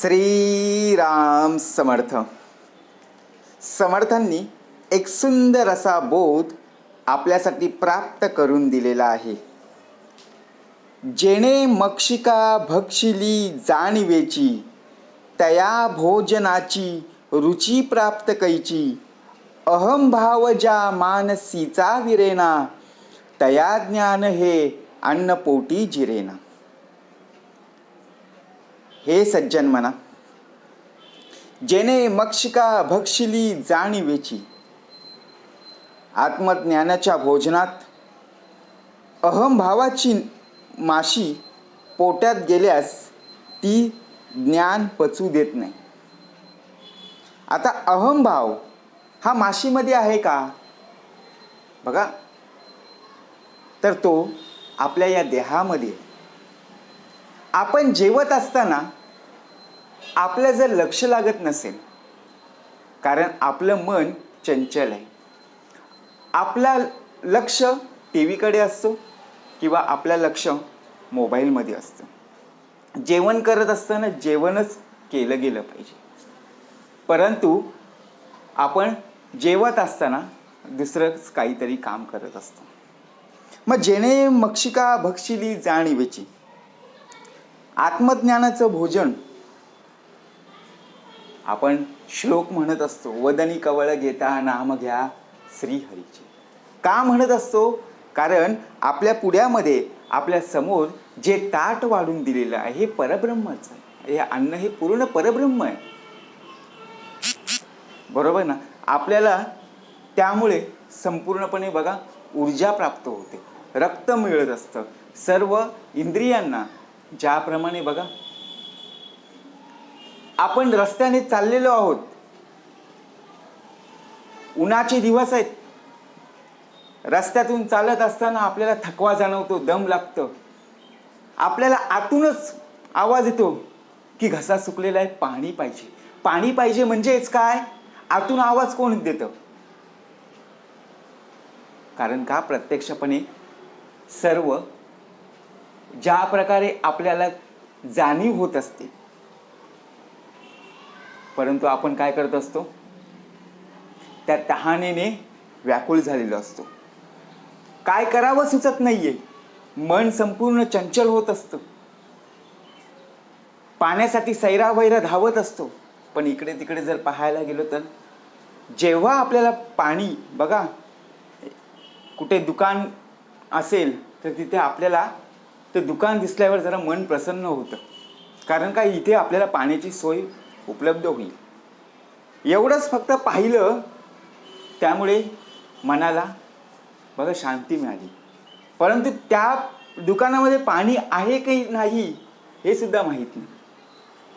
श्रीराम समर्थ. समर्थांनी एक सुंदर असा बोध आपल्यासाठी प्राप्त करून दिलेला आहे. जेणे मक्षिका भक्षिली जाणीवेची तया भोजनाची रुची प्राप्त कैची अहंभावजा ज्या मानसीचा विरेना तया ज्ञान हे अन्नपोटी जिरेना हे सज्जन म्हणा जेणे मक्षिका भक्षिली जाणीवेची आत्मज्ञानाच्या भोजनात अहमभावाची माशी पोट्यात गेल्यास ती ज्ञान पचू देत नाही. आता अहमभाव हा माशीमध्ये आहे का? बघा. तर तो आपल्या या देहामध्ये. आपण जेवत असताना आपलं जर लक्ष लागत नसेल कारण आपलं मन चंचल आहे. आपला लक्ष टी व्हीकडे असतो किंवा आपलं लक्ष मोबाईलमध्ये असतं. जेवण करत असताना जेवणच केलं गेलं पाहिजे. परंतु आपण जेवत असताना दुसरंच काहीतरी काम करत असतो. मग जेणे मक्षिका भक्षिली जाणीवेची. आत्मज्ञानाचं भोजन आपण श्लोक म्हणत असतो वदनी कवळ घेता नाम घ्या श्रीहरीचे. का म्हणत असतो? कारण आपल्या पुढ्यामध्ये आपल्यासमोर जे ताट वाढून दिलेलं आहे हे परब्रह्मच हे अन्न हे पूर्ण परब्रह्म आहे. बरोबर ना? आपल्याला त्यामुळे संपूर्णपणे बघा ऊर्जा प्राप्त होते. रक्त मिळत असतं. सर्व इंद्रियांना ज्याप्रमाणे बघा आपण रस्त्याने चाललेलो आहोत. उन्हाचे दिवस आहेत. रस्त्यातून चालत असताना आपल्याला थकवा जाणवतो दम लागतं. आपल्याला आतूनच आवाज येतो की घसा सुकलेला आहे पाणी पाहिजे. पाणी पाहिजे म्हणजेच काय? आतून आवाज कोण देतं? कारण का? प्रत्यक्षपणे सर्व ज्या प्रकारे आपल्याला जाणीव होत असते परंतु आपण काय करत असतो? त्या तहानेने व्याकुळ झालेलो असतो. काय करावं सुचत नाहीये. मन संपूर्ण चंचल होत असतं. पाण्यासाठी सैरावैरा धावत असतो. पण इकडे तिकडे जर पाहायला गेलो तर जेव्हा आपल्याला पाणी बघा कुठे दुकान असेल तर तिथे आपल्याला ते दुकान दिसल्यावर जरा मन प्रसन्न होतं. कारण का इथे आपल्याला पाण्याची सोय उपलब्ध होईल. एवढंच फक्त पाहिलं त्यामुळे मनाला बघा शांती मिळाली. परंतु त्या दुकानामध्ये पाणी आहे की नाही हे सुद्धा माहीत नाही.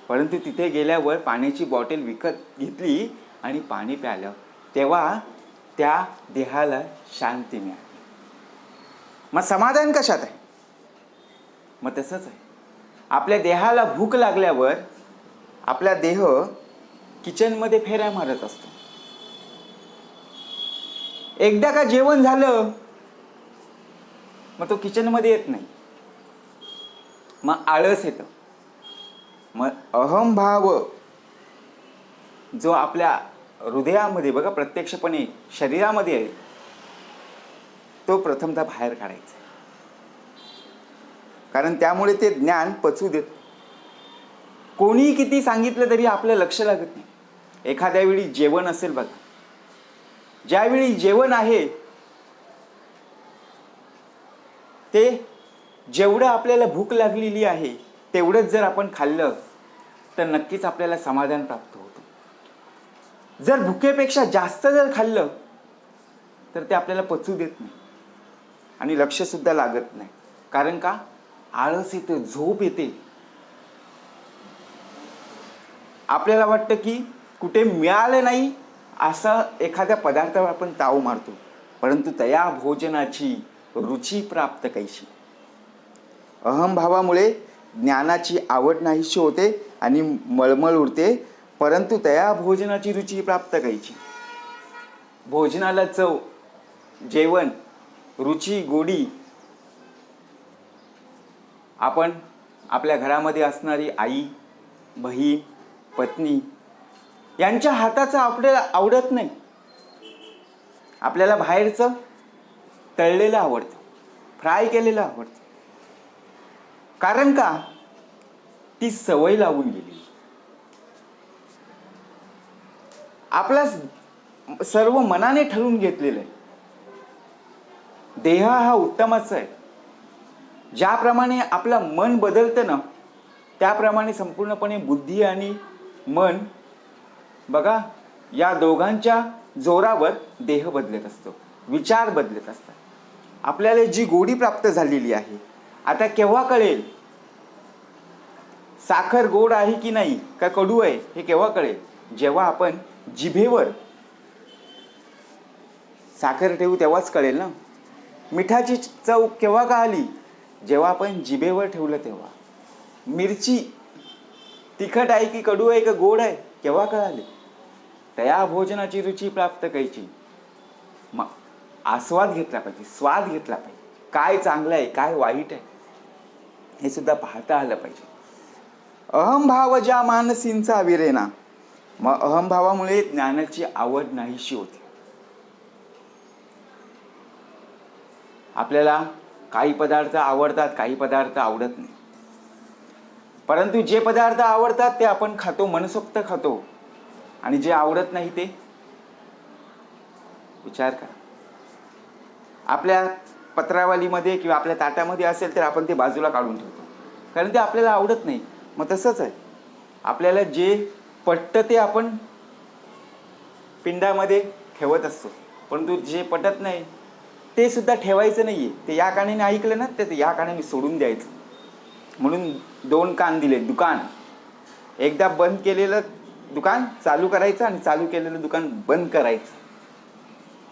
परंतु तिथे गेल्यावर पाण्याची बॉटल विकत घेतली आणि पाणी प्यालं. तेव्हा त्या देहाला शांती मिळाली. मग समाधान कशात आहे? मग तसंच आहे. आपल्या देहाला भूक लागल्यावर आपला देह किचनमध्ये फेऱ्या मारत असतो. एकदा का जेवण झालं मग तो किचनमध्ये येत नाही. मग आळस येतं. मग अहमभाव जो आपल्या हृदयामध्ये बघा प्रत्यक्षपणे शरीरामध्ये आहे तो प्रथमतः बाहेर काढायचा कारण त्यामुळे ते ज्ञान पचू देत कोणी किती सांगितलं तरी आपलं लक्ष लागत नाही. एखाद्या वेळी जेवण असेल बघा. ज्यावेळी जेवण आहे ते जेवढं आपल्याला भूक लागलेली आहे तेवढंच जर आपण खाल्लं तर नक्कीच आपल्याला समाधान प्राप्त होतं. जर भुकेपेक्षा जास्त जर खाल्लं तर ते आपल्याला पचू देत नाही. आणि लक्षसुद्धा लागत नाही. कारण का? आळस येते झोप येते. आपल्याला वाटतं की कुठे मिळालं नाही असा एखाद्या पदार्थावर आपण ताव मारतो. परंतु तया भोजनाची रुची प्राप्त कैशी? अहमभावामुळे ज्ञानाची आवड नाहीशी होते आणि मळमळ उडते परंतु तया भोजनाची रुची प्राप्त कैची भोजनाला चव जेवण रुची गोडी आपण आपल्या घरामध्ये असणारी आई बहीण पत्नी यांच्या हाताचं आपल्याला आवडत नाही. आपल्याला बाहेरचं तळलेलं आवडतं. फ्राय केलेलं आवडतं. कारण का? ती सवय लावून गेली. आपला सर्व मनाने ठरवून घेतलेलं आहे. देह हा उत्तमच आहे. ज्याप्रमाणे आपलं मन बदलतं ना त्याप्रमाणे संपूर्णपणे बुद्धी आणि मन बघा या दोघांच्या जोरावर देह बदलत असतो विचार बदलत असतात. आपल्याला जी गोडी प्राप्त झालेली आहे आता केव्हा कळेल? साखर गोड आहे की नाही का कडू आहे हे केव्हा कळेल? जेव्हा आपण जिभेवर साखर ठेवू तेव्हाच कळेल ना? मिठाची चव केव्हा का आली जेव्हा आपण जिभेवर ठेवलं तेव्हा. मिरची तिखट आहे की कडू आहे का गोड आहे केव्हा कळाले? त्या भोजनाची रुची प्राप्त करायची मग आस्वाद घेतला पाहिजे स्वाद घेतला पाहिजे. काय चांगलं आहे काय वाईट आहे हे सुद्धा पाहता आलं पाहिजे. अहमभाव ज्या मानसींचा विरेना. मग अहमभावामुळे ज्ञानाची आवड नाहीशी होते. आपल्याला काही पदार्थ आवडतात काही पदार्थ आवडत नाही. परंतु जे पदार्थ आवडतात ते आपण खातो मनसोक्त खातो. आणि जे आवडत नाही ते? विचार करा. आपल्या पत्रावलीमध्ये किंवा आपल्या ताटामध्ये असेल तर आपण ते बाजूला काढून ठेवतो. कारण ते आपल्याला आवडत नाही. मग तसंच आहे. आपल्याला जे पटतं ते आपण पिंडामध्ये ठेवत असतो. परंतु जे पटत नाही ते सुद्धा ठेवायचं नाही आहे ते या कानाने ऐकलं ना ते या कानाने सोडून द्यायचं. म्हणून दोन कान दिले दुकान. एकदा बंद केलेलं दुकान चालू करायचं आणि चालू केलेलं दुकान बंद करायचं.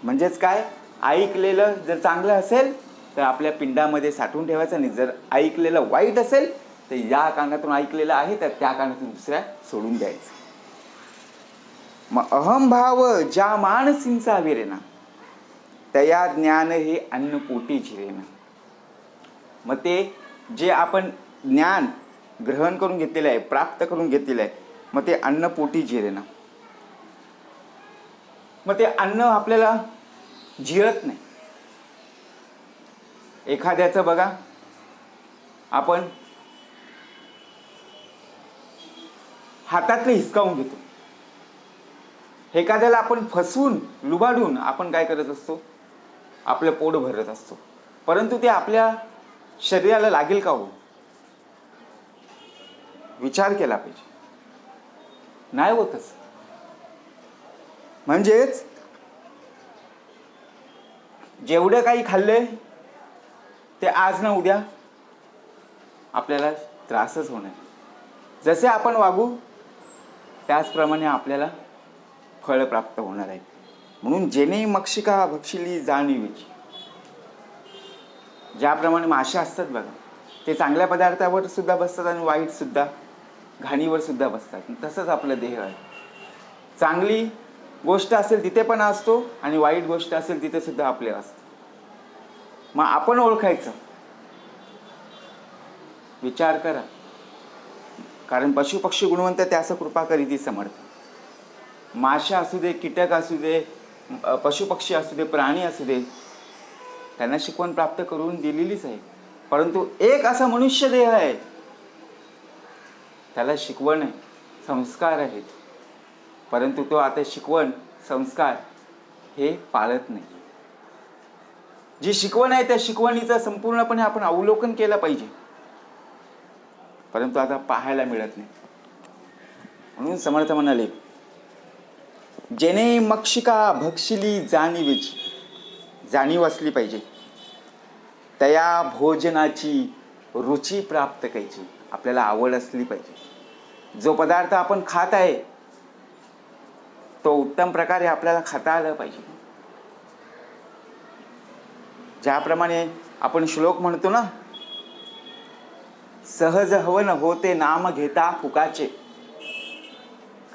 म्हणजेच काय? ऐकलेलं जर चांगलं असेल तर आपल्या पिंडामध्ये साठवून ठेवायचं आणि जर ऐकलेलं वाईट असेल तर या कानातून ऐकलेलं आहे तर त्या कानातून दुसऱ्या सोडून द्यायचं. मग अहमभाव ज्या मानसिंचा विरेना तया ज्ञान हे अन्नपोटी झिरेना मग ते जे आपण ज्ञान ग्रहण करून घेतलेलं आहे प्राप्त करून घेतलेलं आहे. मग ते अन्न पोटी जिरेना मग ते अन्न आपल्याला जिरत नाही. एखाद्याचं बघा आपण हातातले हिसकावून घेतो. एखाद्याला आपण फसवून लुबाडून आपण काय करत असतो? आपलं पोट भरत असतो. परंतु ते आपल्या शरीराला लागेल का हो? विचार केला पाहिजे. नाही होतच म्हणजेच जेवढं काही खाल्ले ते आज ना उद्या आपल्याला त्रासच होणार जसे आपण वागू त्याचप्रमाणे आपल्याला फळ प्राप्त होणार आहे. म्हणून जेणे मक्षिका भक्षिली जाणीवीची. ज्याप्रमाणे मासे असतात बघा ते चांगल्या पदार्थावर सुद्धा बसतात आणि वाईट सुद्धा. घाणीवर सुद्धा बसतात. तसंच आपलं देह आहे. चांगली गोष्ट असेल तिथे पण असतो आणि वाईट गोष्ट असेल तिथे सुद्धा आपले असतं. मग आपण ओळखायचं. विचार करा. कारण पशुपक्षी गुणवंत त्याचं कृपा करीती समर्थ. माशा असू दे कीटक असू दे पशुपक्षी असू दे प्राणी असू दे त्यांना शिकवण प्राप्त करून दिलेलीच आहे. परंतु एक असा मनुष्य देह आहे त्याला शिकवण आहे संस्कार आहेत. परंतु तो आता शिकवण संस्कार हे पाळत नाही. जी शिकवण आहे त्या शिकवणीचा संपूर्णपणे आपण अवलोकन केलं पाहिजे. परंतु आता पाहायला मिळत नाही. म्हणून समर्थ म्हणाले जेणे मक्षिका भक्षिली जाणीवीची जाणीव असली पाहिजे. तया भोजनाची रुची प्राप्त करायची आपल्याला आवड असली पाहिजे. जो पदार्थ आपण खात आहे तो उत्तम प्रकारे आपल्याला खाता आलं पाहिजे. ज्याप्रमाणे आपण श्लोक म्हणतो ना सहज हवन होते नाम घेता फुकाचे.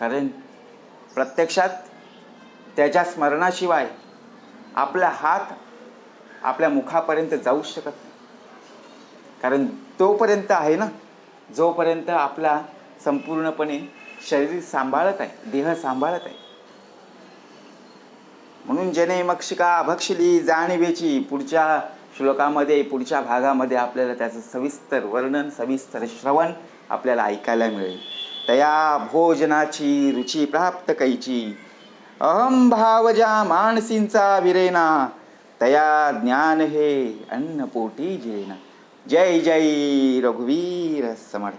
कारण प्रत्यक्षात त्याच्या स्मरणाशिवाय आपला हात आपल्या मुखापर्यंत जाऊ शकत नाही. कारण तोपर्यंत आहे ना जोपर्यंत आपला संपूर्णपणे शरीर सांभाळत आहे देह सांभाळत आहे. म्हणून जने मक्षिका भक्षली जाणीवेची पुढच्या श्लोकामध्ये पुढच्या भागामध्ये आपल्याला त्याचं सविस्तर वर्णन सविस्तर श्रवण आपल्याला ऐकायला मिळेल. तया भोजनाची रुची प्राप्त कैची. अहम भावजा मानसींचा विरेना तया ज्ञान हे अन्नपोटी जेना. जय जय रघुवीर समर्थ